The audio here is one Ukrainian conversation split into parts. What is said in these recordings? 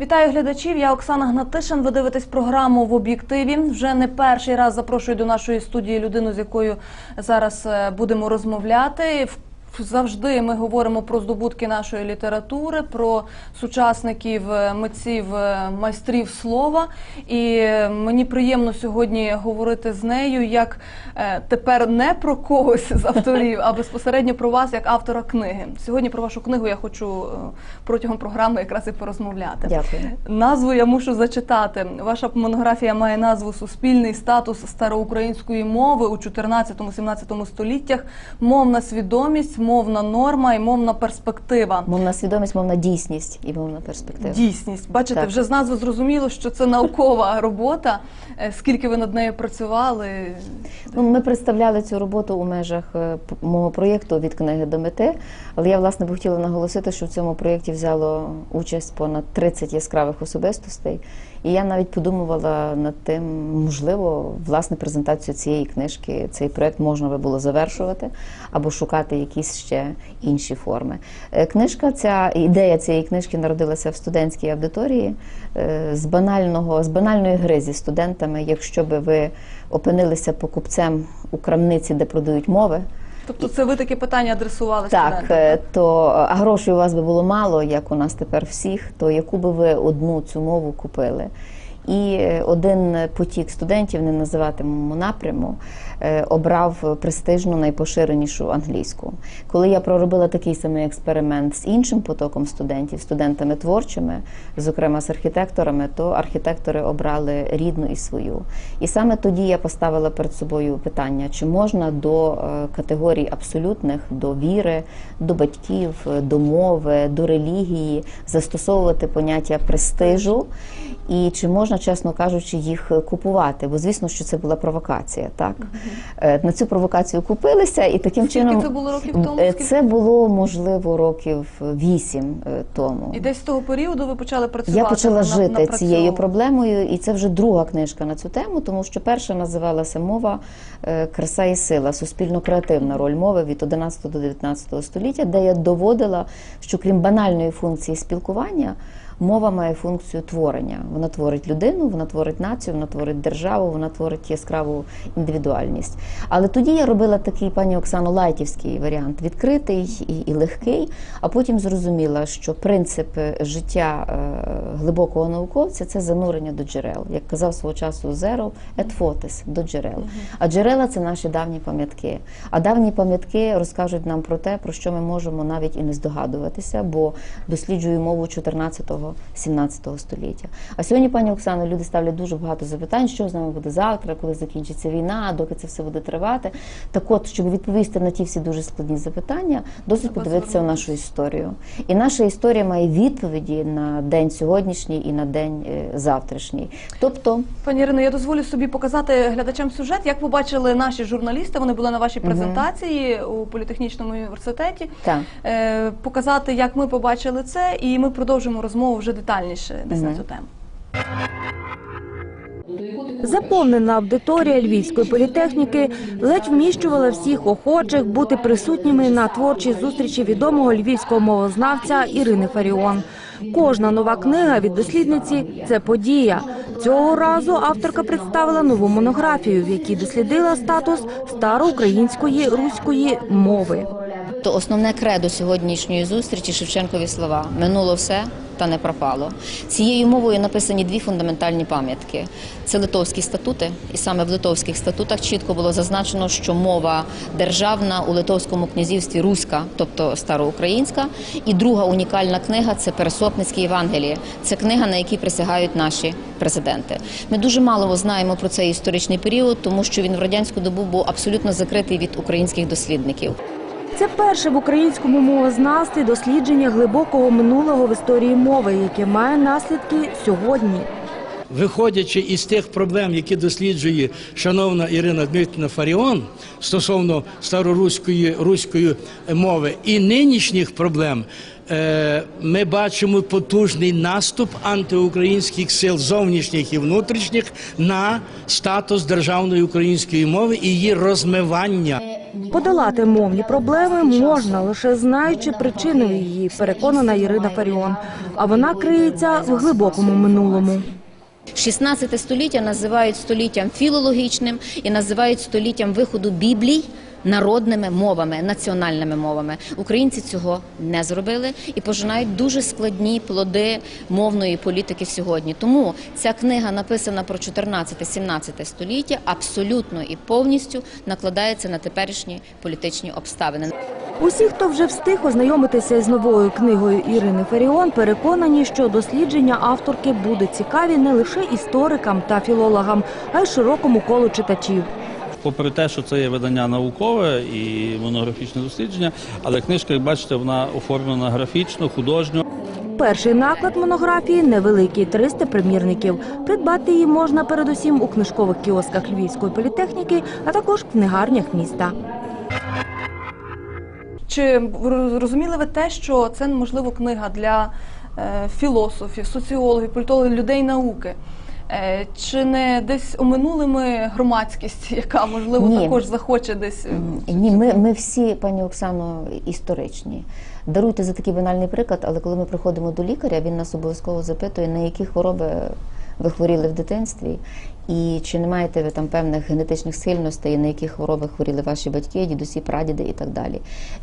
Вітаю глядачів. Я Оксана Гнатишин. Ви дивитесь програму в об'єктиві. Вже не перший раз запрошую до нашої студії людину, з якою зараз е, будемо розмовляти. Завжди ми говоримо про здобутки нашої літератури, про сучасників, е, митців, е, майстрів слова. І е, мені приємно сьогодні говорити з нею як тепер не про когось з авторів, а безпосередньо про вас як автора книги. Сьогодні про вашу книгу я хочу протягом програми якраз і порозмовляти. Дякую. Назву я мушу зачитати. Ваша монографія має назву Суспільний статус староукраїнської мови у 14-17 століттях, мовна свідомість, мовна норма і мовна перспектива. Мовна свідомість, мовна дійсність і мовна перспектива. Дійсність. Бачите, Так. вже з назви зрозуміло, що це наукова робота. Е, Скільки ви над нею працювали? Ну, ми представляли цю роботу у межах е, мого проєкту від книги до мети. Але я власне би хотіла наголосити, що в цьому проєкті взяло участь понад 30 яскравих особистостей. І я навіть подумувала над тим, можливо, власне презентацію цієї книжки, цей проєкт можна би було завершувати або шукати якісь ще інші форми. Е, Книжка, ця ідея цієї книжки народилася в студентській аудиторії е, з банального, з банальної гри зі студентами. Якщо би ви опинилися покупцем у крамниці, де продають мови, Тобто, це ви таке питання адресували так, студентам? е, то а грошей у вас би було мало, як у нас тепер всіх, то яку би ви одну цю мову купили? І е, один потік студентів, не називатимемо напряму, е, обрав престижну найпоширенішу англійську. Коли я проробила такий самий експеримент з іншим потоком студентів, студентами творчими, зокрема з архітекторами, то архітектори обрали рідну і свою. І саме тоді я поставила перед собою питання, чи можна до е, категорій абсолютних, до віри, до батьків, до мови, до релігії застосовувати поняття престижу, і чи можна, чесно кажучи, їх е, купувати? Бо звісно, що це була провокація. Так Е, на цю провокацію купилися, і таким Скільки чином це було років тому? Е, Скільки? це було можливо років вісім тому. І десь з того періоду ви почали працювати? Я почала на- жити напрацьовувати? цією проблемою, і це вже друга книжка на цю тему, тому що перша називалася мова краса і сила, суспільно-креативна роль мови від 11 до 19 століття, де я доводила, що крім банальної функції спілкування. Мова має функцію творення. Вона творить людину, вона творить націю, вона творить державу, вона творить яскраву індивідуальність. Але тоді я робила такий, пані Оксано, лайтівський варіант, відкритий і, і легкий. А потім зрозуміла, що принцип життя е, глибокого науковця це занурення до джерел. Як казав свого часу Зеров, fotis, до джерел. А джерела це наші давні пам'ятки. А давні пам'ятки розкажуть нам про те, про що ми можемо навіть і не здогадуватися, бо досліджую мову 14-17 століття. А сьогодні, пані Оксано, люди ставлять дуже багато запитань, що з нами буде завтра, коли закінчиться війна, доки це все буде тривати. Так от, щоб відповісти на ті всі дуже складні запитання, досить подивитися у нашу історію. І наша історія має відповіді на день сьогоднішній і на день е, завтрашній. Тобто, Пані Ірино, я дозволю собі показати глядачам сюжет. Як побачили наші журналісти, вони були на вашій презентації у політехнічному університеті. так. Е, показати, як ми побачили це, і ми продовжимо розмову вже детальніше десь на цю тему. Заповнена аудиторія Львівської політехніки ледь вміщувала всіх охочих бути присутніми на творчій зустрічі відомого львівського мовознавця Ірини Фаріон. Кожна нова книга від дослідниці це подія. Цього разу авторка представила нову монографію, в якій дослідила статус староукраїнської руської мови. То основне кредо сьогоднішньої зустрічі Шевченкові слова минуло все та не пропало. Цією мовою написані дві фундаментальні пам'ятки. Це литовські статути, і саме в литовських статутах чітко було зазначено, що мова державна у литовському князівстві руська, тобто староукраїнська. І друга унікальна книга це Пересопницькі Євангелії. Це книга, на якій присягають наші президенти. Ми дуже мало знаємо про цей історичний період, тому що він в радянську добу був абсолютно закритий від українських дослідників. Це перше в українському мовознавстві дослідження глибокого минулого в історії мови, яке має наслідки сьогодні. Виходячи із тих проблем, які досліджує шановна Ірина Дмитрівна Фаріон стосовно староруської руської мови і нинішніх проблем, е, ми бачимо потужний наступ антиукраїнських сил зовнішніх і внутрішніх на статус державної української мови і її розмивання. Подолати мовні проблеми можна лише знаючи причину її, переконана Ірина Фаріон. А вона криється в глибокому минулому. 16 століття називають століттям філологічним і називають століттям виходу Біблій народними мовами, національними мовами. Українці цього не зробили і пожинають дуже складні плоди мовної політики сьогодні. Тому ця книга, написана про 14-17 століття, абсолютно і повністю накладається на теперішні політичні обставини. Усі, хто вже встиг ознайомитися з новою книгою Ірини Фаріон, переконані, що дослідження авторки будуть цікаві не лише історикам та філологам, а й широкому колу читачів. Попри те, що це є видання наукове і монографічне дослідження, але книжка, як бачите, вона оформлена графічно, художньо. Перший наклад монографії невеликий 300 примірників. Придбати її можна передусім у книжкових кіосках Львівської політехніки, а також в книгарнях міста. Чи розуміли ви те, що це можливо книга для е, філософів, соціологів, політологів, людей науки? Е, чи не десь оминули ми громадськість, яка можливо Ні. також захоче десь е, Ні, ми, ми всі, пані Оксано, історичні. Даруйте за такий банальний приклад, але коли ми приходимо до лікаря, він нас обов'язково запитує, на які хвороби ви хворіли в дитинстві, і чи не маєте ви там певних генетичних схильностей, на які хвороби хворіли ваші батьки, дідусі, прадіди і так далі.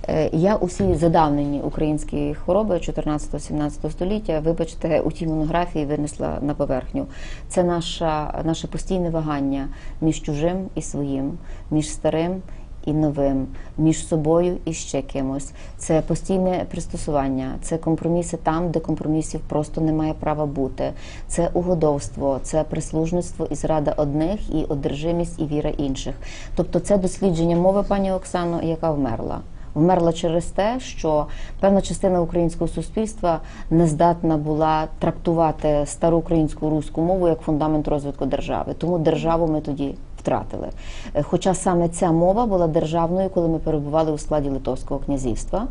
Е, Я усі задавнені українські хвороби 14-17 століття, вибачте, у тій монографії винесла на поверхню. Це наша, наше постійне вагання між чужим і своїм, між старим і новим, між собою і ще кимось. Це постійне пристосування, це компроміси там, де компромісів просто не має права бути. Це угодовство, це прислужництво і зрада одних, і одержимість і віра інших. Тобто, це дослідження мови, пані Оксано, яка вмерла. Вмерла через те, що певна частина українського суспільства не здатна була трактувати стару українську руську мову як фундамент розвитку держави. Тому державу ми тоді втратили. Е, Хоча саме ця мова була державною, коли ми перебували у складі Литовського князівства,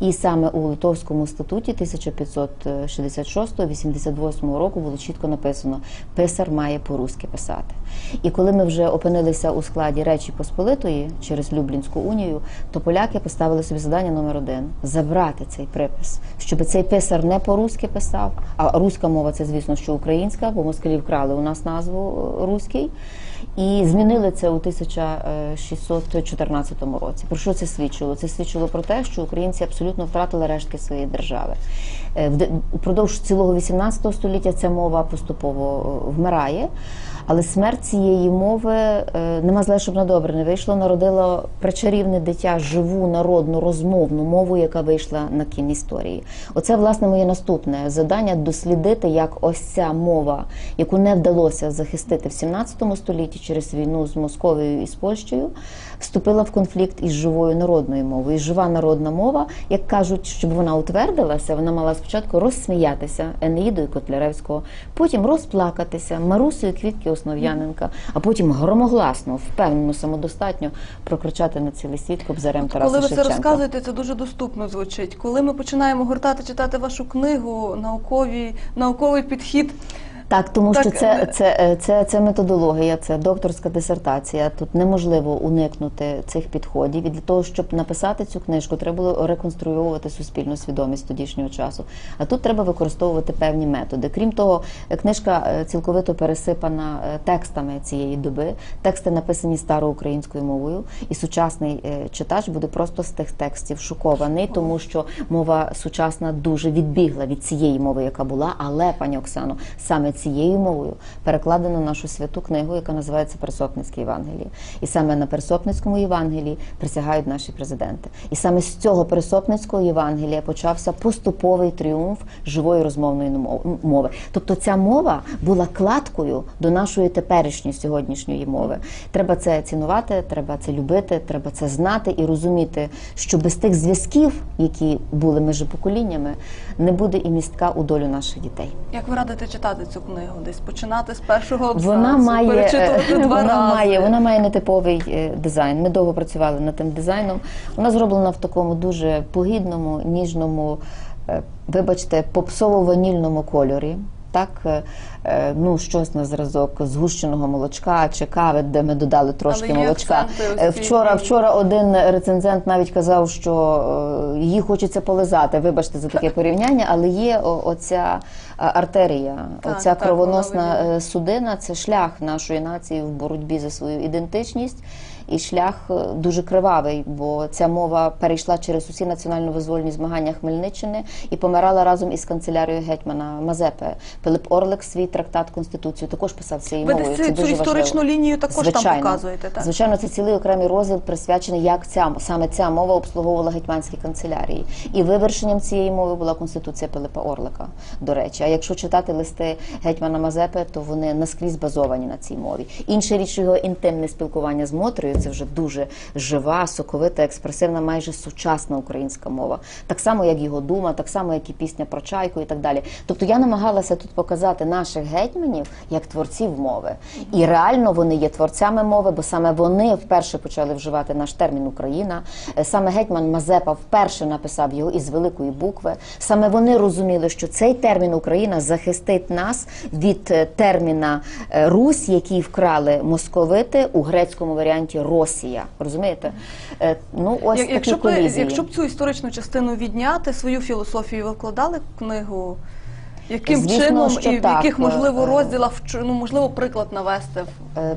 і саме у Литовському статуті 1566-88 року було чітко написано: писар має по-руськи писати. І коли ми вже опинилися у складі Речі Посполитої через Люблінську унію, то поляки поставили собі завдання номер один забрати цей припис, щоб цей писар не по-руськи писав. А руська мова це, звісно, що українська, бо москалі вкрали у нас назву е, руський. І змінили це у 1614 році. Про що це свідчило? Це свідчило про те, що українці абсолютно втратили рештки своєї держави. Е, Впродовж цілого 18 століття ця мова поступово е, вмирає. Але смерть цієї мови е, нема зле, щоб на добре не вийшло. Народила причарівне дитя, живу народну розмовну мову, яка вийшла на кін історії. Оце власне моє наступне завдання дослідити, як ось ця мова, яку не вдалося захистити в 17 столітті через війну з Московією і з Польщею, вступила в конфлікт із живою народною мовою. І жива народна мова, як кажуть, щоб вона утвердилася, вона мала спочатку розсміятися Енеїдою Котляревського, потім розплакатися Марусею Квітки Основ'яненка, а потім громогласно, впевнено, самодостатньо прокричати на цілий світ кобзарем Тараса Коли ви це розказуєте, це дуже доступно звучить. Коли ми починаємо гортати, читати вашу книгу, наукові, науковий підхід. Так, тому Так, що це, це, е, це, це методологія, це докторська дисертація. Тут неможливо уникнути цих підходів. І для того, щоб написати цю книжку, треба було реконструювати суспільну свідомість тодішнього часу. А тут треба використовувати певні методи. Крім того, книжка е, цілковито пересипана е, текстами цієї доби. Тексти написані староукраїнською мовою, і сучасний читач буде просто з тих текстів шокований, тому що мова сучасна дуже відбігла від цієї мови, яка була. Але, пані Оксано, саме цією мовою перекладено нашу святу книгу, яка називається Пересопницьке Євангеліє. І саме на Пересопницькому Євангелії присягають наші президенти. І саме з цього Пересопницького Євангелія почався поступовий тріумф живої розмовної мов- мови. Тобто ця мова була кладкою до нашої теперішньої сьогоднішньої мови. Треба це цінувати, треба це любити, треба це знати і розуміти, що без тих зв'язків, які були між поколіннями, не буде і містка у долю наших дітей. Як ви радите читати цю книгу? Десь починати з першого абзацу, Вона має, перечитувати е, два вона рази. має, вона має нетиповий е, дизайн. Ми довго працювали над тим дизайном. Вона зроблена в такому дуже погідному, ніжному, е, вибачте, попсово-ванільному кольорі. Так, ну щось на зразок згущеного молочка чи кави, де ми додали трошки молочка. Вчора, вчора один рецензент навіть казав, що її хочеться полизати. Вибачте за таке порівняння, але є оця артерія, Так, оця так, кровоносна е, судина це шлях нашої нації в боротьбі за свою ідентичність. І шлях е, дуже кривавий, бо ця мова перейшла через усі національно-визвольні змагання Хмельниччини і помирала разом із канцелярією гетьмана Мазепи. Пилип Орлик свій трактат Конституцію також писав цією Ви мовою. десь Це цю дуже історичну важливо. лінію також там показуєте, так? Звичайно, це цілий окремий розділ присвячений, як ця саме ця мова обслуговувала гетьманські канцелярії. І вивершенням цієї мови була конституція Пилипа Орлика. До речі, а якщо читати листи гетьмана Мазепи, то вони наскрізь базовані на цій мові. Інша річ його інтимне спілкування з Мотрею це вже дуже жива, соковита, експресивна, майже сучасна українська мова. Так само, як його дума, так само, як і пісня про чайку і так далі. Тобто я намагалася тут показати наших гетьманів як творців мови. І реально вони є творцями мови, бо саме вони вперше почали вживати наш термін Україна. Е, Саме гетьман Мазепа вперше написав його із великої букви. Саме вони розуміли, що цей термін Україна захистить нас від е, терміна е, Русь, який вкрали московити у грецькому варіанті Росія. Розумієте? Е, Ну ось Як- Якщо б, колізії. якщо б цю історичну частину відняти, свою філософію ви вкладали в книгу? Яким Звісно, чином що і в так. яких можливо Е, розділах вч- ну можливо приклад навести? Е,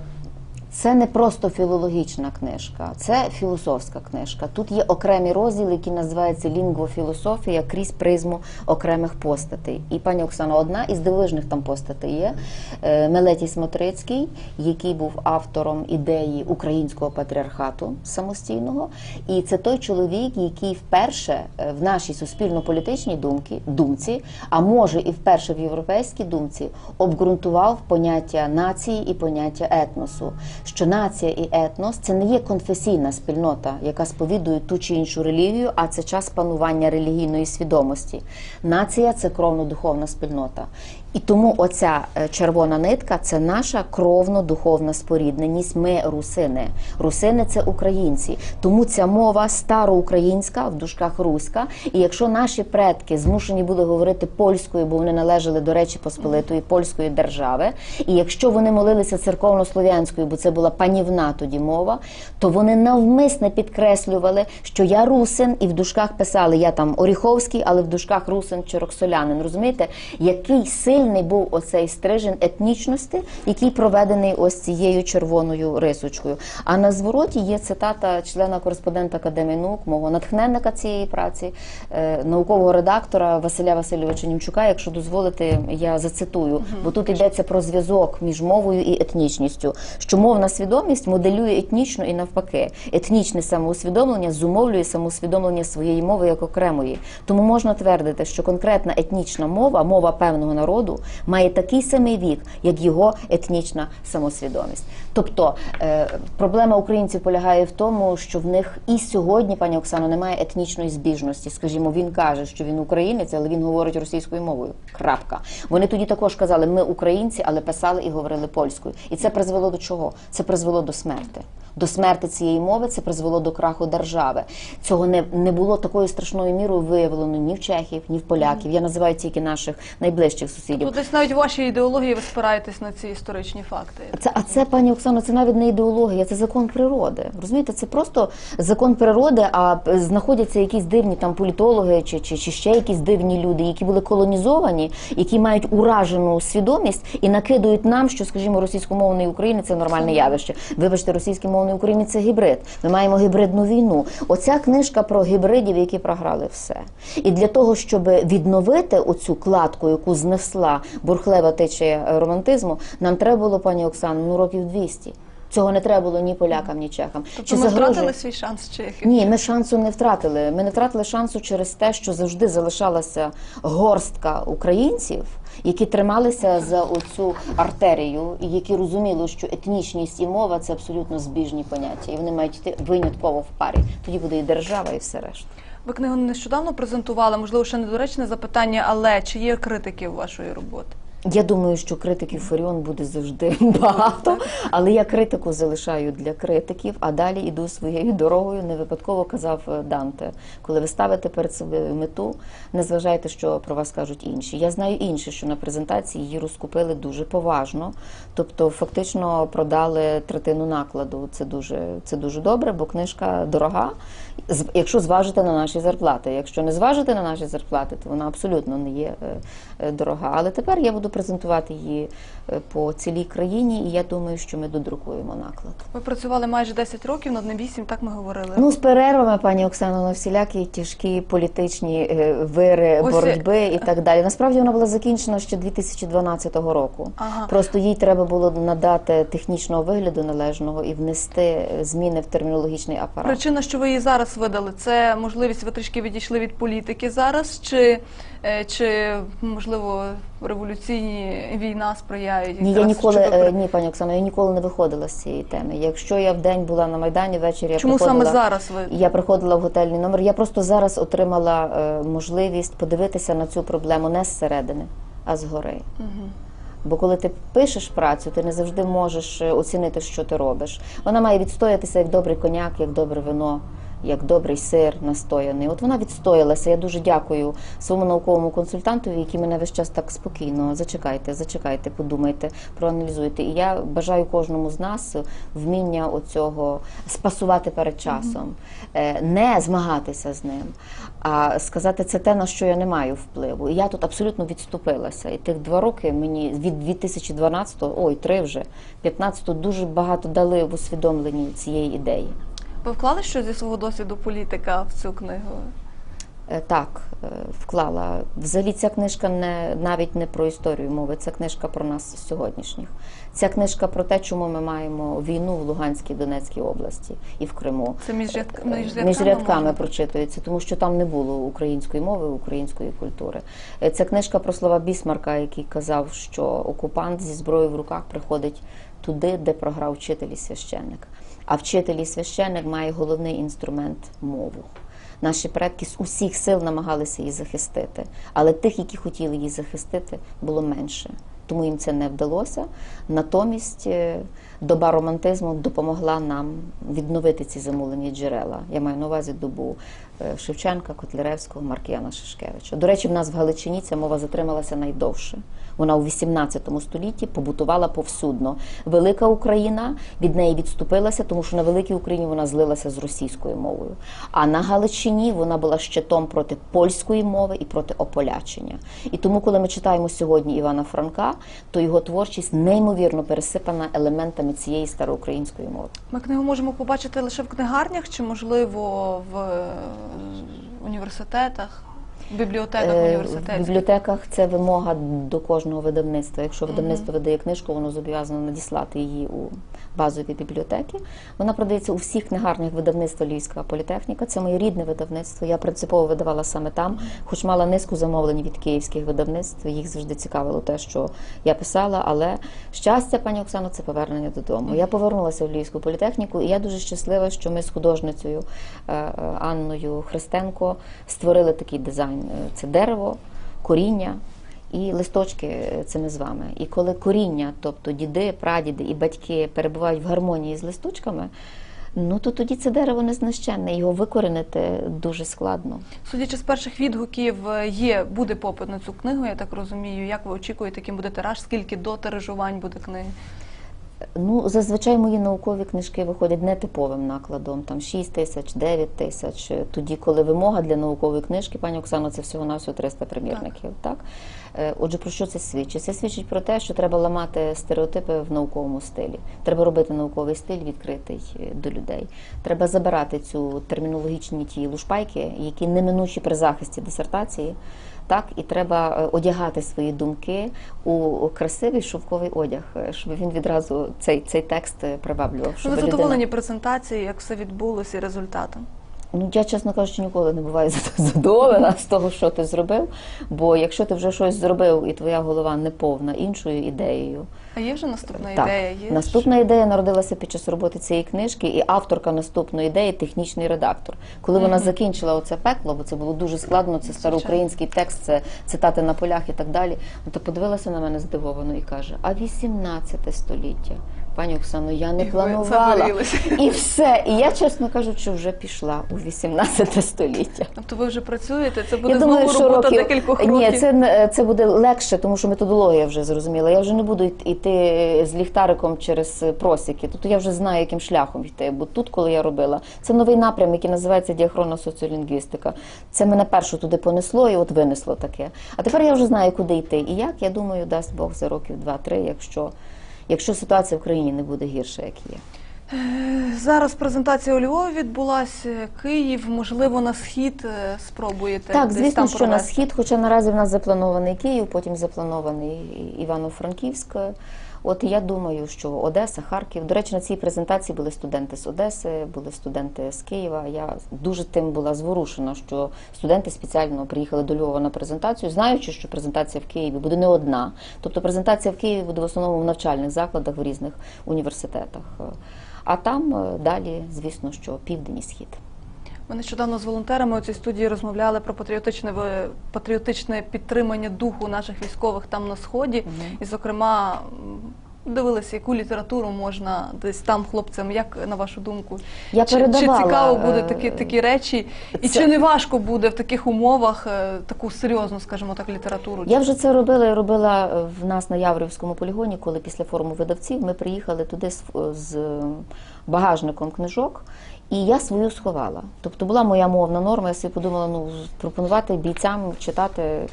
Це не просто філологічна книжка, це філософська книжка. Тут є окремі розділи, які називаються лінгвофілософія крізь призму окремих постатей. І пані Оксана, одна із дивижних там постатей є е, Мелетій Смотрицький, який був автором ідеї українського патріархату самостійного. І це той чоловік, який вперше е, в нашій суспільно-політичній думці, думці, а може і вперше в європейській думці, обґрунтував поняття нації і поняття етносу. Що нація і етнос це не є конфесійна спільнота, яка сповідує ту чи іншу релігію, а це час панування релігійної свідомості. Нація це кровно-духовна спільнота. І тому оця е, червона нитка це наша кровно-духовна спорідненість. Ми русини. Русини це українці. Тому ця мова староукраїнська в дужках руська. І якщо наші предки змушені були говорити польською, бо вони належали до Речі Посполитої польської держави, і якщо вони молилися церковно-слов'янською, бо це була панівна тоді мова, то вони навмисне підкреслювали, що я русин, і в дужках писали я там Оріховський, але в дужках русин чи роксолянин. Розумієте, який сильний був оцей стрижень етнічності, який проведений ось цією червоною рисочкою. А на звороті є цитата члена кореспондента Академії наук, мого натхненника цієї праці, е, наукового редактора Василя Васильовича Німчука. Якщо дозволите, я зацитую, бо тут йдеться про зв'язок між мовою і етнічністю. Що мовна свідомість моделює етнічну і навпаки. Етнічне самоусвідомлення зумовлює самоусвідомлення своєї мови як окремої. Тому можна твердити, що конкретна етнічна мова, мова певного народу, має такий самий вік, як його етнічна самосвідомість. Тобто е, проблема українців полягає в тому, що в них і сьогодні, пані Оксано, немає етнічної збіжності. Скажімо, він каже, що він українець, але він говорить російською мовою. Крапка. Вони тоді також казали, ми українці, але писали і говорили польською. І це призвело до чого? Це призвело до смерти. До смерти цієї мови це призвело до краху держави. Цього не, не було такою страшною мірою виявлено ні в чехів, ні в поляків. Я називаю тільки наших найближчих сусідів. Тут десь навіть в вашій ідеології ви спираєтесь на ці історичні факти. Це, а це, пані Оксано, це навіть не ідеологія, це закон природи. Розумієте, це просто закон природи, а знаходяться якісь дивні там політологи чи, чи, чи ще якісь дивні люди, які були колонізовані, які мають уражену свідомість і накидують нам, що, скажімо, російськомовний України це нормальне явище. Вибачте, російський мовний Україні, це гібрид. Ми маємо гібридну війну. Оця книжка про гібридів, які програли все. І для того, щоб відновити оцю кладку, яку знесла бурхлева течія романтизму, нам треба було, пані Оксано, ну років 200. Цього не треба було ні полякам, ні чехам. Тобто ми втратили свій шанс чехів. Ні, ми шансу не втратили. Ми не втратили шансу через те, що завжди залишалася горстка українців, які трималися за оцю артерію, і які розуміли, що етнічність і мова це абсолютно збіжні поняття, і вони мають йти винятково в парі. Тоді буде і держава, і все решта. Ви книгу нещодавно презентували, можливо, ще недоречне запитання, але чи є критики у вашої роботи? Я думаю, що критиків Фаріон буде завжди багато, але я критику залишаю для критиків, а далі іду своєю дорогою. Не випадково казав е, Данте. Коли ви ставите перед собою мету, не зважайте, що про вас кажуть інші. Я знаю інше, що на презентації її розкупили дуже поважно, тобто фактично продали третину накладу. Це дуже, це дуже добре, бо книжка дорога. Якщо зважити на наші зарплати. Якщо не зважити на наші зарплати, то вона абсолютно не є е, дорога. Але тепер я буду презентувати її е, по цілій країні, і я думаю, що ми додрукуємо наклад. Ви працювали майже 10 років, над не 8, так ми говорили. Ну, з перервами, пані Оксано, на всілякі тяжкі політичні е, вири, Ось, боротьби і так далі. Насправді вона була закінчена ще 2012 року. Ага. Просто їй треба було надати технічного вигляду належного і внести е, зміни в термінологічний апарат. Причина, що ви її зараз видали, це можливість ви трішки відійшли від політики зараз, чи, е, чи можливо революційні війна сприяють? Ні, я ніколи ви е, ні, пані Оксано, я ніколи не виходила з цієї теми. Якщо я в день була на майдані, ввечері я Чому приходила, саме зараз ви Я приходила в готельний номер. Я просто зараз отримала е, можливість подивитися на цю проблему не зсередини, а згори. Бо коли ти пишеш працю, ти не завжди можеш е, оцінити, що ти робиш. Вона має відстоятися як добрий коняк, як добре вино, як добрий сир настояний. От вона відстоялася. Я дуже дякую своєму науковому консультантові, який мене весь час так спокійно. Зачекайте, зачекайте, подумайте, проаналізуйте. І я бажаю кожному з нас вміння оцього спасувати перед часом, Е, не змагатися з ним, а сказати це те, на що я не маю впливу. І я тут абсолютно відступилася. І тих два роки мені від 2012-го, ой, три вже, 15-го дуже багато дали в усвідомленні цієї ідеї. Ви вклали щось зі свого досвіду політика в цю книгу? Е, Так, е, вклала. Взагалі ця книжка не навіть не про історію мови, це книжка про нас сьогоднішніх. Ця книжка про те, чому ми маємо війну в Луганській Донецькій області і в Криму. Це між рядк- між рядками, між рядками прочитується, тому що там не було української мови, української культури. Е, Це книжка про слова Бісмарка, який казав, що окупант зі зброєю в руках приходить туди, де програв вчитель і священник. А вчитель і священник має головний інструмент мову. Наші предки з усіх сил намагалися її захистити, але тих, які хотіли її захистити, було менше. Тому їм це не вдалося. Натомість е, доба романтизму допомогла нам відновити ці замулені джерела. Я маю на увазі добу Шевченка, Котляревського, Маркіяна Шишкевича. До речі, в нас в Галичині ця мова затрималася найдовше. Вона у 18 столітті побутувала повсюдно. Велика Україна від неї відступилася, тому що на великій Україні вона злилася з російською мовою. А на Галичині вона була щитом проти польської мови і проти ополячення. І тому, коли ми читаємо сьогодні Івана Франка, то його творчість неймовірно пересипана елементами цієї староукраїнської мови. Ми книгу можемо побачити лише в книгарнях, чи можливо в університетах, в бібліотеках Е, В бібліотеках це вимога до кожного видавництва. Якщо видавництво видає книжку, воно зобов'язано надіслати її у базові бібліотеки. Вона продається у всіх книгарнях видавництва Львівська політехніка. Це моє рідне видавництво. Я принципово видавала саме там, хоч мала низку замовлень від київських видавництв. Їх завжди цікавило те, що я писала. Але щастя, пані Оксано, це повернення додому. Я повернулася в Львівську політехніку, і я дуже щаслива, що ми з художницею е, е, Анною Христенко створили такий дизайн. Це дерево, коріння. І листочки е, це ми з вами. І коли коріння, тобто діди, прадіди і батьки перебувають в гармонії з листочками, ну то тоді це дерево незнищенне, його викоренити дуже складно. Судячи з перших відгуків, е, є буде попит на цю книгу, я так розумію. Як ви очікуєте, яким буде тираж, скільки до тиражувань буде книги? Ну, зазвичай мої наукові книжки виходять нетиповим накладом, там 6 тисяч, 9 тисяч. Тоді, коли вимога для наукової книжки, пані Оксано, це всього на всього 300 примірників. Так. Е, Отже, про що це свідчить? Це свідчить про те, що треба ламати стереотипи в науковому стилі. Треба робити науковий стиль відкритий е, до людей. Треба забирати цю термінологічні ті лушпайки, які неминучі при захисті дисертації. Так, і треба е, одягати свої думки у красивий шовковий одяг, е, щоб він відразу цей, цей текст е, приваблював. Щоб Ви людина- задоволені презентацією, як все відбулося і результатом? Ну, я, чесно кажучи, ніколи не буваю задоволена з того, що ти зробив. Бо якщо ти вже щось зробив і твоя голова не повна іншою ідеєю, А є вже наступна так, ідея? Є наступна ідея народилася під час роботи цієї книжки, і авторка наступної ідеї технічний редактор. Коли вона закінчила оце пекло, бо це було дуже складно, це староукраїнський текст, це цитати на полях і так далі. То подивилася на мене здивовано і каже: а 18 століття. Пані Оксано, я не І планувала. І все. І я, чесно кажучи, вже пішла у 18 століття. Тобто ви вже працюєте? Це буде Я думаю, знову що робота років... декількох років? Ні, це, це буде легше, тому що методологія вже зрозуміла. Я вже не буду йти з ліхтариком через просіки. Тут я вже знаю, яким шляхом йти. Бо тут, коли я робила, це новий напрям, який називається діахронна соціолінгвістика. Це мене перше туди понесло і от винесло таке. А тепер я вже знаю, куди йти. І як, я думаю, дасть Бог за років два-три, якщо, якщо ситуація в країні не буде гірша, як є. Зараз презентація у Львові відбулася. Київ, можливо, на схід е, спробуєте Так, десь звісно, там що на схід, хоча наразі в нас запланований Київ, потім запланований Івано-Франківськ. От я думаю, що Одеса, Харків. До речі, на цій презентації були студенти з Одеси, були студенти з Києва. Я дуже тим була зворушена, що студенти спеціально приїхали до Львова на презентацію, знаючи, що презентація в Києві буде не одна. Тобто презентація в Києві буде в основному в навчальних закладах в різних університетах. А там е, далі, звісно, що південь і схід. Ми нещодавно з волонтерами у цій студії розмовляли про патріотичне патріотичне підтримання духу наших військових там на сході, і, зокрема, дивилися, яку літературу можна десь там хлопцям. Як на вашу думку, Я чи, чи цікаво буде е, такі такі речі, і це- чи не важко буде в таких умовах е, таку серйозну, скажімо так, літературу? Я вже це робила і робила в нас на Яврівському полігоні, коли після форуму видавців ми приїхали туди з, з багажником книжок. І я свою сховала. Тобто була моя мовна норма. Я собі подумала, ну пропонувати бійцям читати е,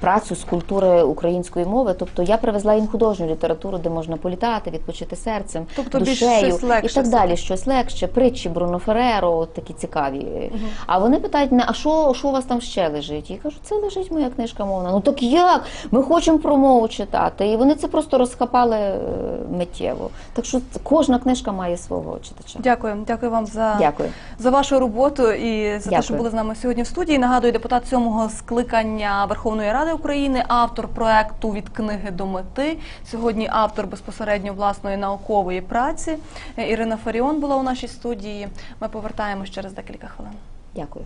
працю з культури української мови. Тобто я привезла їм художню літературу, де можна політати, відпочити серцем, Тобто душею щось легше і так далі. Щось легше, притчі Бруно Ферреро, от такі цікаві. А вони питають мене, а що, що у вас там ще лежить? Я кажу, це лежить моя книжка мовна. Ну так як? Ми хочемо про мову читати. І вони це просто розхапали е, миттєво. Так що кожна книжка має свого читача. Дякую, дякую вам за Дякую. за вашу роботу і за те, що були з нами сьогодні в студії. Нагадую, депутат сьомого скликання Верховної Ради України, автор проекту від книги до мети. Сьогодні автор безпосередньо власної наукової праці. Е, Ірина Фаріон була у нашій студії. Ми повертаємось через декілька хвилин. Дякую.